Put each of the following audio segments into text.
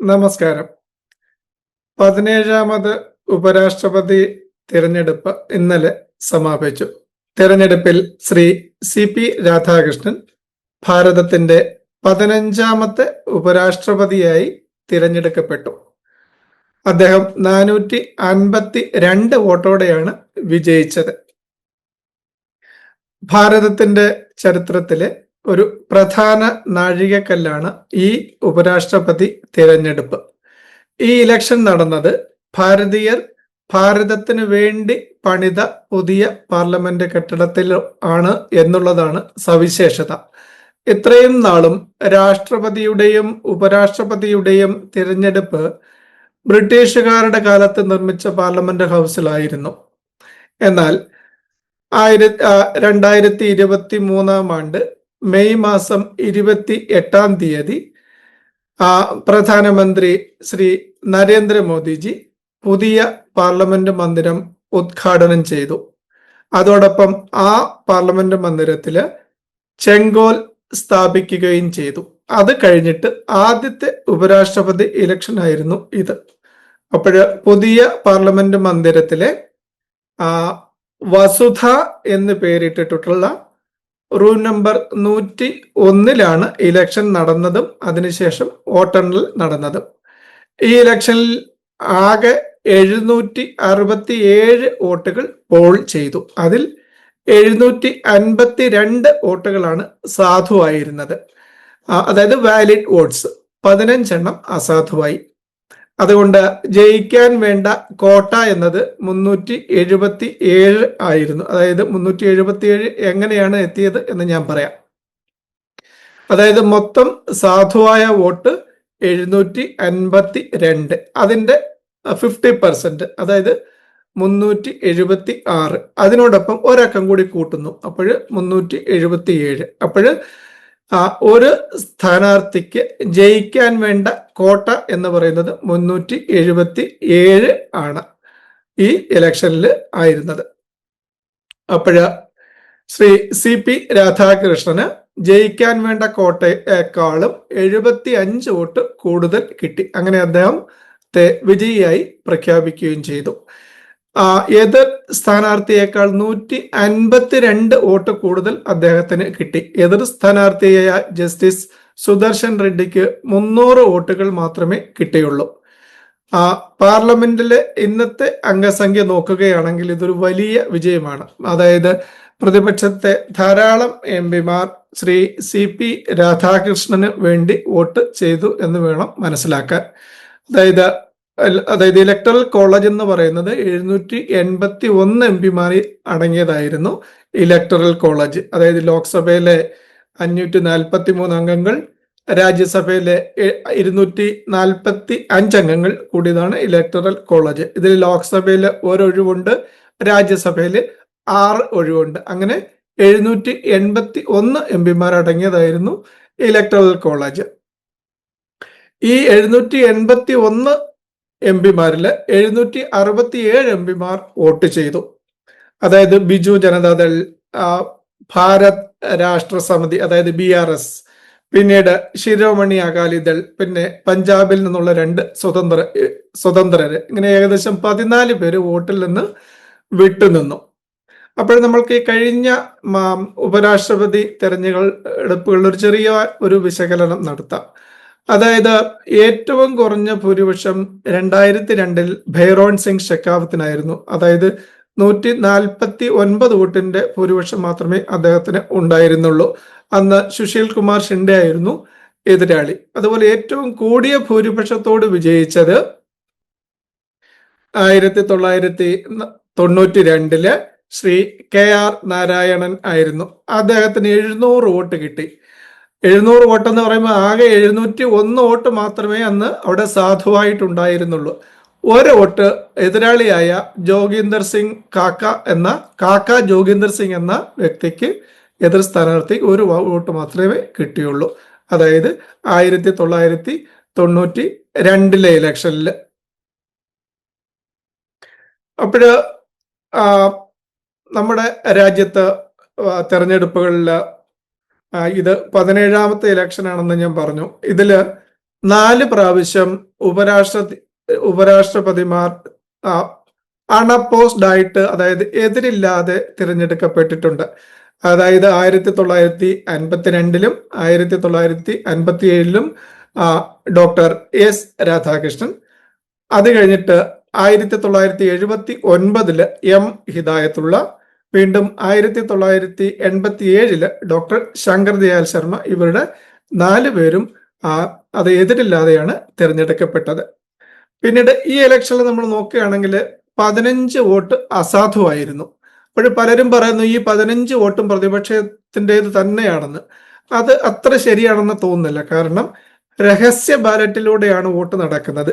നമസ്കാരം. പതിനേഴാമത് ഉപരാഷ്ട്രപതി തിരഞ്ഞെടുപ്പ് ഇന്നലെ സമാപിച്ചു. തിരഞ്ഞെടുപ്പിൽ ശ്രീ സി പി രാധാകൃഷ്ണൻ ഭാരതത്തിന്റെ പതിനഞ്ചാമത്തെ ഉപരാഷ്ട്രപതിയായി തിരഞ്ഞെടുക്കപ്പെട്ടു. അദ്ദേഹം നാനൂറ്റി അൻപത്തി രണ്ട് വോട്ടോടെയാണ് വിജയിച്ചത്. ഭാരതത്തിന്റെ ചരിത്രത്തിലെ ഒരു പ്രധാന നാഴികക്കല്ലാണ് ഈ ഉപരാഷ്ട്രപതി തിരഞ്ഞെടുപ്പ്. ഈ ഇലക്ഷൻ നടന്നത് ഭാരതീയർ ഭാരതത്തിന് വേണ്ടി പണിത പുതിയ പാർലമെന്റ് കെട്ടിടത്തിൽ ആണ് എന്നുള്ളതാണ് സവിശേഷത. ഇത്രയും നാളും രാഷ്ട്രപതിയുടെയും ഉപരാഷ്ട്രപതിയുടെയും തിരഞ്ഞെടുപ്പ് ബ്രിട്ടീഷുകാരുടെ കാലത്ത് നിർമ്മിച്ച പാർലമെന്റ് ഹൗസിലായിരുന്നു. എന്നാൽ ആയിരത്തി രണ്ടായിരത്തി ഇരുപത്തി മൂന്നാം ആണ്ട് മെയ് മാസം ഇരുപത്തി എട്ടാം തീയതി പ്രധാനമന്ത്രി ശ്രീ നരേന്ദ്രമോദിജി പുതിയ പാർലമെന്റ് മന്ദിരം ഉദ്ഘാടനം ചെയ്തു. അതോടൊപ്പം ആ പാർലമെന്റ് മന്ദിരത്തിൽ ചെങ്കോൽ സ്ഥാപിക്കുകയും ചെയ്തു. അത് കഴിഞ്ഞിട്ട് ആദ്യത്തെ ഉപരാഷ്ട്രപതി ഇലക്ഷൻ ആയിരുന്നു ഇത്. അപ്പോഴ് പുതിയ പാർലമെന്റ് മന്ദിരത്തിലെ വസുധ എന്ന് പേരിട്ടിട്ടുള്ള റൂം നമ്പർ നൂറ്റി ഒന്നിലാണ് ഇലക്ഷൻ നടന്നതും അതിനുശേഷം വോട്ടെണ്ണൽ നടന്നതും. ഈ ഇലക്ഷനിൽ ആകെ എഴുന്നൂറ്റി അറുപത്തി ഏഴ് വോട്ടുകൾ പോൾ ചെയ്തു. അതിൽ എഴുന്നൂറ്റി അൻപത്തി രണ്ട് വോട്ടുകളാണ് സാധുവായിരുന്നത്. അതായത് വാലിഡ് വോട്ട്സ് പതിനഞ്ചെണ്ണം അസാധുവായി. അതുകൊണ്ട് ജയിക്കാൻ വേണ്ട കോട്ട എന്നത് മുന്നൂറ്റി എഴുപത്തി ഏഴ് ആയിരുന്നു. അതായത് മുന്നൂറ്റി എഴുപത്തി ഏഴ് എങ്ങനെയാണ് എത്തിയത് എന്ന് ഞാൻ പറയാം. അതായത് മൊത്തം സാധുവായ വോട്ട് എഴുന്നൂറ്റി അൻപത്തി രണ്ട് അതിന്റെ ഫിഫ്റ്റി പെർസെന്റ് അതായത് മുന്നൂറ്റി എഴുപത്തി ആറ് അതിനോടൊപ്പം ഒരക്കം കൂടി കൂട്ടുന്നു. അപ്പോൾ മുന്നൂറ്റി എഴുപത്തി ഏഴ് അപ്പോഴ് ഒരു സ്ഥാനാർത്ഥിക്ക് ജയിക്കാൻ വേണ്ട കോട്ട എന്ന് പറയുന്നത് മുന്നൂറ്റി എഴുപത്തി ഏഴ് ആണ് ഈ ഇലക്ഷനിൽ ആയിരുന്നത്. അപ്പോഴ ശ്രീ സി പി രാധാകൃഷ്ണന് ജയിക്കാൻ വേണ്ട കോട്ടയേക്കാളും എഴുപത്തി അഞ്ച് വോട്ട് കൂടുതൽ കിട്ടി. അങ്ങനെ അദ്ദേഹം വിജയിയായി പ്രഖ്യാപിക്കുകയും ചെയ്തു. എതിർ സ്ഥാനാർത്ഥിയേക്കാൾ നൂറ്റി അൻപത്തിരണ്ട് വോട്ട് കൂടുതൽ അദ്ദേഹത്തിന് കിട്ടി. എതിർ സ്ഥാനാർത്ഥിയായ ജസ്റ്റിസ് സുദർശൻ റെഡ്ഡിക്ക് മുന്നൂറ് വോട്ടുകൾ മാത്രമേ കിട്ടിയുള്ളൂ. ആ പാർലമെന്റിലെ ഇന്നത്തെ അംഗസംഖ്യ നോക്കുകയാണെങ്കിൽ ഇതൊരു വലിയ വിജയമാണ്. അതായത് പ്രതിപക്ഷത്തെ ധാരാളം എം പിമാർ ശ്രീ സി പി രാധാകൃഷ്ണന് വേണ്ടി വോട്ട് ചെയ്തു എന്ന് വേണം മനസ്സിലാക്കാൻ. അതായത് അതായത് ഇലക്ടറൽ കോളേജ് എന്ന് പറയുന്നത് എഴുന്നൂറ്റി എൺപത്തി ഒന്ന് എം പിമാർ അടങ്ങിയതായിരുന്നു ഇലക്ടറൽ കോളേജ്. അതായത് ലോക്സഭയിലെ അഞ്ഞൂറ്റി നാൽപ്പത്തി മൂന്ന് അംഗങ്ങൾ രാജ്യസഭയിലെ ഇരുന്നൂറ്റി നാൽപ്പത്തി അഞ്ച് അംഗങ്ങൾ കൂടിയതാണ് ഇലക്ടറൽ കോളേജ് ഇതിൽ ലോക്സഭയിൽ ഒരൊഴിവുണ്ട് രാജ്യസഭയിൽ ആറ് ഒഴിവുണ്ട്. അങ്ങനെ എഴുന്നൂറ്റി എൺപത്തി ഒന്ന് എം പിമാർ അടങ്ങിയതായിരുന്നു ഇലക്ടറൽ കോളേജ് ഈ എഴുന്നൂറ്റി എൺപത്തി ഒന്ന് എം പിമാരിൽ എഴുന്നൂറ്റി അറുപത്തി ഏഴ് എം പിമാർ വോട്ട് ചെയ്തു. അതായത് ബിജു ജനതാദൾ ഭാരത് രാഷ്ട്ര സമിതി അതായത് ബി ആർ എസ് പിന്നീട് ശിരോമണി അകാലിദൾ പിന്നെ പഞ്ചാബിൽ നിന്നുള്ള രണ്ട് സ്വതന്ത്ര സ്വതന്ത്രര്. ഇങ്ങനെ ഏകദേശം പതിനാല് പേര് വോട്ടിൽ നിന്ന് വിട്ടുനിന്നു അപ്പോൾ നമ്മൾക്ക് ഈ കഴിഞ്ഞ ഉപരാഷ്ട്രപതി തെരഞ്ഞെടുപ്പുകളിൽ ഒരു ചെറിയ ഒരു വിശകലനം നടത്താം. അതായത് ഏറ്റവും കുറഞ്ഞ ഭൂരിപക്ഷം രണ്ടായിരത്തി രണ്ടിൽ ഭൈറോൺ സിംഗ് ഷെക്കാവത്തിനായിരുന്നു അതായത് നൂറ്റി നാൽപ്പത്തി ഒൻപത് വോട്ടിന്റെ ഭൂരിപക്ഷം മാത്രമേ അദ്ദേഹത്തിന് ഉണ്ടായിരുന്നുള്ളൂ. അന്ന് സുശീൽ കുമാർ ഷിൻഡെ ആയിരുന്നു എതിരാളി. അതുപോലെ ഏറ്റവും കൂടിയ ഭൂരിപക്ഷത്തോട് വിജയിച്ചത് ആയിരത്തി തൊള്ളായിരത്തി തൊണ്ണൂറ്റി രണ്ടിൽ ശ്രീ കെ ആർ നാരായണൻ ആയിരുന്നു. അദ്ദേഹത്തിന് എഴുന്നൂറ് വോട്ട് കിട്ടി. എഴുന്നൂറ് വോട്ട് എന്ന് പറയുമ്പോൾ ആകെ എഴുന്നൂറ്റി ഒന്ന് വോട്ട് മാത്രമേ അന്ന് അവിടെ സാധുവായിട്ടുണ്ടായിരുന്നുള്ളൂ. ഒരു വോട്ട് എതിരാളിയായ ജോഗീന്ദർ സിംഗ് കാക്ക എന്ന കാക്ക ജോഗീന്ദർ സിംഗ് എന്ന വ്യക്തിക്ക് എതിർ സ്ഥാനാർത്ഥി ഒരു വോട്ട് മാത്രമേ കിട്ടിയുള്ളൂ. അതായത് ആയിരത്തി തൊള്ളായിരത്തി തൊണ്ണൂറ്റി രണ്ടിലെ ഇലക്ഷനിൽ അപ്പോഴ് നമ്മുടെ രാജ്യത്ത് തെരഞ്ഞെടുപ്പുകളിൽ ഇത് പതിനേഴാമത്തെ ഇലക്ഷൻ ആണെന്ന് ഞാൻ പറഞ്ഞു. ഇതിൽ നാല് പ്രാവശ്യം ഉപരാഷ്ട്ര ഉപരാഷ്ട്രപതിമാർ അണപ്പോസ്ഡ് ആയിട്ട് അതായത് എതിരില്ലാതെ തിരഞ്ഞെടുക്കപ്പെട്ടിട്ടുണ്ട്. അതായത് ആയിരത്തി തൊള്ളായിരത്തി അൻപത്തിരണ്ടിലും ആയിരത്തി തൊള്ളായിരത്തി അൻപത്തി ഏഴിലും ഡോക്ടർ എസ്. രാധാകൃഷ്ണൻ. അത് കഴിഞ്ഞിട്ട് ആയിരത്തി തൊള്ളായിരത്തി എഴുപത്തി ഒൻപതിൽ എം. ഹിദായത്തുള്ള വീണ്ടും ആയിരത്തി തൊള്ളായിരത്തി എൺപത്തി ഏഴിൽ ഡോക്ടർ ശങ്കർ ദയാൽ ശർമ്മ ഇവരുടെ നാല് പേരും അത് എതിരില്ലാതെയാണ് തിരഞ്ഞെടുക്കപ്പെട്ടത്. പിന്നീട് ഈ ഇലക്ഷനിൽ നമ്മൾ നോക്കുകയാണെങ്കിൽ പതിനഞ്ച് വോട്ട് അസാധുവായിരുന്നു. അപ്പോൾ പലരും പറയുന്നു ഈ പതിനഞ്ച് വോട്ടും പ്രതിപക്ഷത്തിന്റെത് തന്നെയാണെന്ന്. അത് അത്ര ശരിയാണെന്ന് തോന്നുന്നില്ല. കാരണം രഹസ്യ ബാലറ്റിലൂടെയാണ് വോട്ട് നടക്കുന്നത്.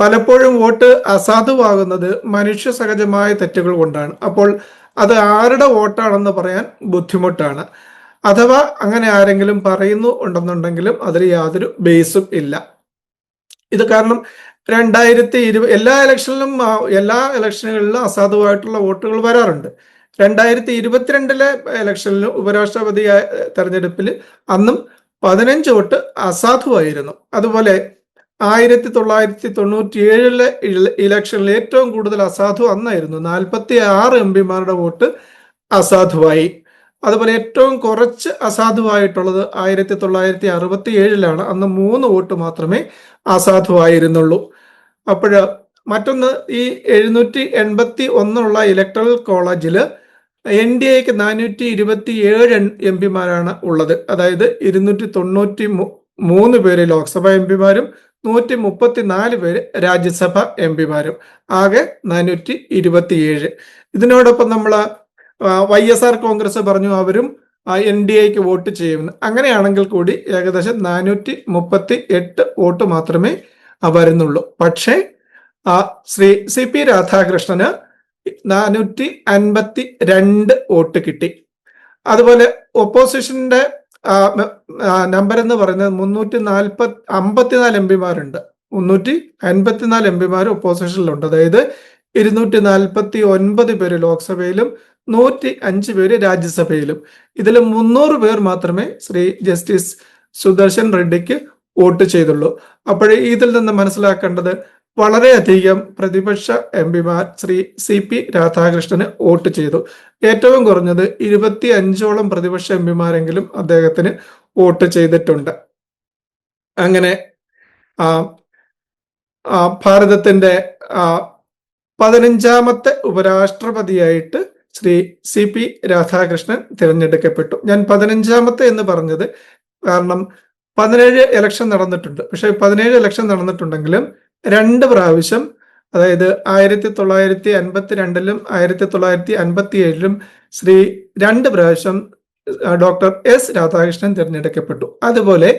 പലപ്പോഴും വോട്ട് അസാധുവാകുന്നത് മനുഷ്യ സഹജമായ തെറ്റുകൾ കൊണ്ടാണ്. അപ്പോൾ അത് ആരുടെ വോട്ടാണെന്ന് പറയാൻ ബുദ്ധിമുട്ടാണ്. അഥവാ അങ്ങനെ ആരെങ്കിലും പറയുന്നു ഉണ്ടെന്നുണ്ടെങ്കിലും അതിൽ യാതൊരു ബേസും ഇല്ല. ഇത് കാരണം രണ്ടായിരത്തി ഇരുപ എല്ലാ ഇലക്ഷനിലും എല്ലാ ഇലക്ഷനുകളിലും അസാധുവായിട്ടുള്ള വോട്ടുകൾ വരാറുണ്ട്. രണ്ടായിരത്തി ഇരുപത്തിരണ്ടിലെ ഇലക്ഷനിൽ ഉപരാഷ്ട്രപതി തെരഞ്ഞെടുപ്പിൽ അന്നും പതിനഞ്ച് വോട്ട് അസാധുവായിരുന്നു. അതുപോലെ ആയിരത്തി തൊള്ളായിരത്തി തൊണ്ണൂറ്റി ഏഴിലെ ഇലക്ഷനിൽ ഏറ്റവും കൂടുതൽ അസാധു അന്നായിരുന്നു. നാൽപ്പത്തി ആറ് എം പിമാരുടെ വോട്ട് അസാധുവായി. അതുപോലെ ഏറ്റവും കുറച്ച് അസാധുവായിട്ടുള്ളത് ആയിരത്തി തൊള്ളായിരത്തി അറുപത്തി ഏഴിലാണ് അന്ന് മൂന്ന് വോട്ട് മാത്രമേ അസാധുവായിരുന്നുള്ളൂ. അപ്പോൾ മറ്റൊന്ന് ഈ എഴുന്നൂറ്റി എൺപത്തി ഒന്നുള്ള ഇലക്ട്രൽ കോളേജിൽ എൻ ഡി എക്ക് നാനൂറ്റി ഇരുപത്തി ഏഴ് എം പിമാരാണ് ഉള്ളത്. അതായത് ഇരുന്നൂറ്റി തൊണ്ണൂറ്റി മൂന്ന് പേര് ലോക്സഭ എം പിമാരും നൂറ്റി മുപ്പത്തി നാല് പേര് രാജ്യസഭ എം പിമാരും. ആകെ നാനൂറ്റി ഇരുപത്തിയേഴ് ഇതിനോടൊപ്പം നമ്മൾ വൈ എസ് ആർ കോൺഗ്രസ് പറഞ്ഞു അവരും എൻ ഡി എക്ക് വോട്ട് ചെയ്യുമെന്ന് അങ്ങനെയാണെങ്കിൽ കൂടി ഏകദേശം നാനൂറ്റി മുപ്പത്തി എട്ട് വോട്ട് മാത്രമേ വരുന്നുള്ളൂ. പക്ഷേ ശ്രീ സി പി രാധാകൃഷ്ണന് നാനൂറ്റി അൻപത്തി രണ്ട് വോട്ട് കിട്ടി. അതുപോലെ ഒപ്പോസിഷന്റെ നമ്പർ എന്ന് പറയുന്നത് മുന്നൂറ്റി നാൽപ്പത്തി അമ്പത്തിനാല് എം പിമാരുണ്ട്. മുന്നൂറ്റി അൻപത്തിനാല് എം പിമാർ ഒപ്പോസിഷനിലുണ്ട് അതായത് ഇരുന്നൂറ്റി നാൽപ്പത്തി ഒൻപത് പേര് ലോക്സഭയിലും നൂറ്റി അഞ്ച് പേര് രാജ്യസഭയിലും. ഇതിൽ മുന്നൂറ് പേർ മാത്രമേ ശ്രീ ജസ്റ്റിസ് സുദർശൻ റെഡ്ഡിക്ക് വോട്ട് ചെയ്തുള്ളൂ. അപ്പോൾ ഇതിൽ നിന്ന് മനസ്സിലാക്കേണ്ടത് വളരെയധികം പ്രതിപക്ഷ എം പിമാർ ശ്രീ സി പി രാധാകൃഷ്ണന് വോട്ട് ചെയ്തു. ഏറ്റവും കുറഞ്ഞത് ഇരുപത്തി അഞ്ചോളം പ്രതിപക്ഷ എം പിമാരെങ്കിലും അദ്ദേഹത്തിന് വോട്ട് ചെയ്തിട്ടുണ്ട്. അങ്ങനെ ഭാരതത്തിന്റെ പതിനഞ്ചാമത്തെ ഉപരാഷ്ട്രപതിയായിട്ട് ശ്രീ സി പി രാധാകൃഷ്ണൻ തിരഞ്ഞെടുക്കപ്പെട്ടു. ഞാൻ പതിനഞ്ചാമത്തെ എന്ന് പറഞ്ഞത് കാരണം പതിനേഴ് ഇലക്ഷൻ നടന്നിട്ടുണ്ട്. പക്ഷെ പതിനേഴ് ഇലക്ഷൻ നടന്നിട്ടുണ്ടെങ്കിലും രണ്ട് പ്രാവശ്യം അതായത് ആയിരത്തി തൊള്ളായിരത്തി അൻപത്തി രണ്ടിലും ആയിരത്തി തൊള്ളായിരത്തി അൻപത്തി ഏഴിലും ശ്രീ രണ്ട് പ്രാവശ്യം ഡോക്ടർ എസ് രാധാകൃഷ്ണൻ തിരഞ്ഞെടുക്കപ്പെട്ടു. അതുപോലെ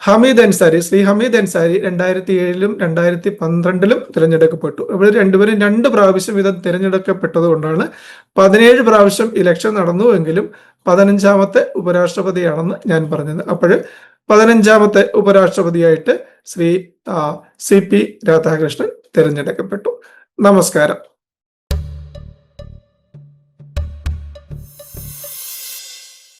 ഹമീദ് അൻസാരി ശ്രീ ഹമീദ് അൻസാരി രണ്ടായിരത്തി ഏഴിലും രണ്ടായിരത്തി പന്ത്രണ്ടിലും തിരഞ്ഞെടുക്കപ്പെട്ടു. ഇവർ രണ്ടുപേരും രണ്ട് പ്രാവശ്യം ഇത് തിരഞ്ഞെടുക്കപ്പെട്ടത് കൊണ്ടാണ് പതിനേഴ് പ്രാവശ്യം ഇലക്ഷൻ നടന്നുവെങ്കിലും പതിനഞ്ചാമത്തെ ഉപരാഷ്ട്രപതിയാണെന്ന് ഞാൻ പറഞ്ഞത്. അപ്പോൾ പതിനഞ്ചാമത്തെ ഉപരാഷ്ട്രപതിയായിട്ട് ശ്രീ സി പി രാധാകൃഷ്ണൻ തിരഞ്ഞെടുക്കപ്പെട്ടു. നമസ്കാരം.